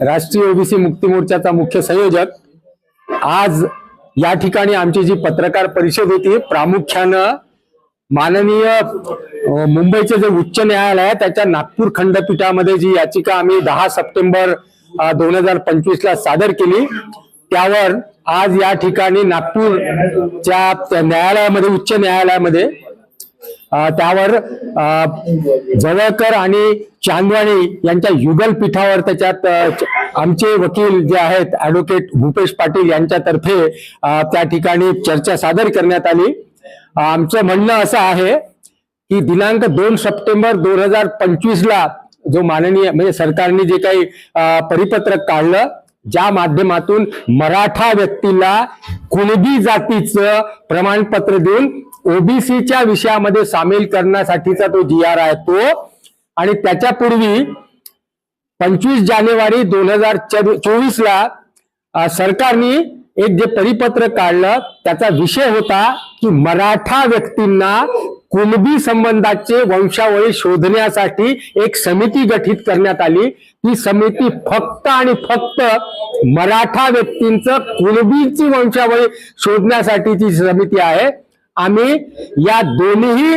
राष्ट्रीय ओबीसी मुक्ती मोर्चाचा मुख्य संयोजक. आज या ठिकाणी आमची जी पत्रकार परिषद होती प्रामुख्यानं माननीय मुंबईचे जे उच्च न्यायालय आहे त्याच्या नागपूर खंडपीठामध्ये जी याचिका आम्ही दहा सप्टेंबर दोन हजार पंचवीस ला सादर केली. त्यावर आज या ठिकाणी नागपूरच्या न्यायालयामध्ये उच्च न्यायालयामध्ये त्यावर जवळकर आणि चांदवाणी यांच्या युगल पीठावर त्याच्यात आमचे वकील जे आहेत ऍडव्होकेट भूपेश पाटील यांच्यातर्फे त्या ठिकाणी चर्चा सादर करण्यात आली. आमचं म्हणणं असं आहे की दिनांक दोन सप्टेंबर दोन हजार पंचवीसला जो माननीय म्हणजे सरकारने जे काही परिपत्रक काढलं ज्या माध्यमातून मराठा व्यक्तीला कुणबी जातीचं प्रमाणपत्र देऊन ओबीसीच्या विषयामध्ये सामील करण्यासाठीचा तो जी आर आहे तो. आणि त्याच्यापूर्वी पंचवीस जानेवारी दोन हजार चोवीस ला सरकारने एक जे परिपत्र काढलं त्याचा विषय होता की मराठा व्यक्तींना कुणबी संबंधाचे वंशावळी शोधण्यासाठी एक समिती गठीत करण्यात आली. ती समिती फक्त आणि फक्त मराठा व्यक्तींचं कुणबीची वंशावळी शोधण्यासाठीची समिती आहे. आम्ही या दोन्ही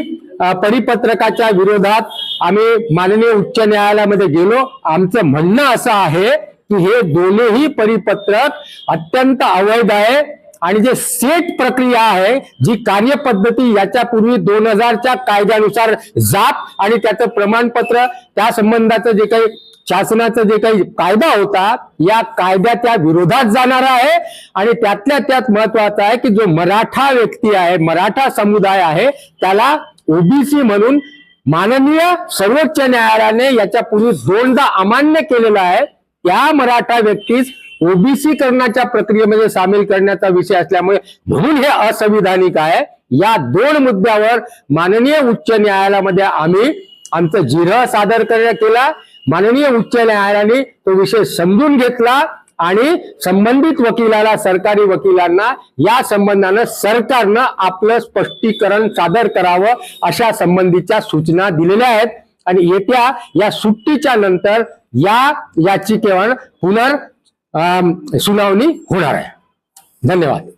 परिपत्रकाच्या विरोधात आम्ही माननीय उच्च न्यायालयामध्ये गेलो. आमचं म्हणणं असं आहे की हे दोन्ही परिपत्रक अत्यंत अवैध आहे आणि जे सेट प्रक्रिया आहे जी कार्यपद्धती याच्यापूर्वी दोन हजारच्या कायद्यानुसार जात आणि त्याचं प्रमाणपत्र त्या संबंधाचं जे काही शासनाचा जे काही कायदा होता या कायद्याच्या विरोधात जाणार आहे. आणि त्यातल्या त्यात महत्वाचं आहे की जो मराठा व्यक्ती आहे मराठा समुदाय आहे त्याला ओबीसी म्हणून माननीय सर्वोच्च न्यायालयाने याच्यापूर्वी दोनदा अमान्य केलेलं आहे. त्या मराठा व्यक्तीस ओबीसी करण्याच्या प्रक्रियेमध्ये सामील करण्याचा विषय असल्यामुळे म्हणून हे असंविधानिक आहे. या दोन मुद्द्यावर माननीय उच्च न्यायालयामध्ये आम्ही आमचं जिरह सादर करण्यात केला. माननीय उच्च न्यायालयाने तो विषय समजून घेतला आणि संबंधित वकिलाला सरकारी वकिलांना या संबंधानं सरकारनं आपलं स्पष्टीकरण सादर करावं अशा संबंधीच्या सूचना दिलेल्या आहेत. आणि येत्या या सुट्टीच्या नंतर या याचिकेवर पुनर् सुनावणी होणार आहे. धन्यवाद.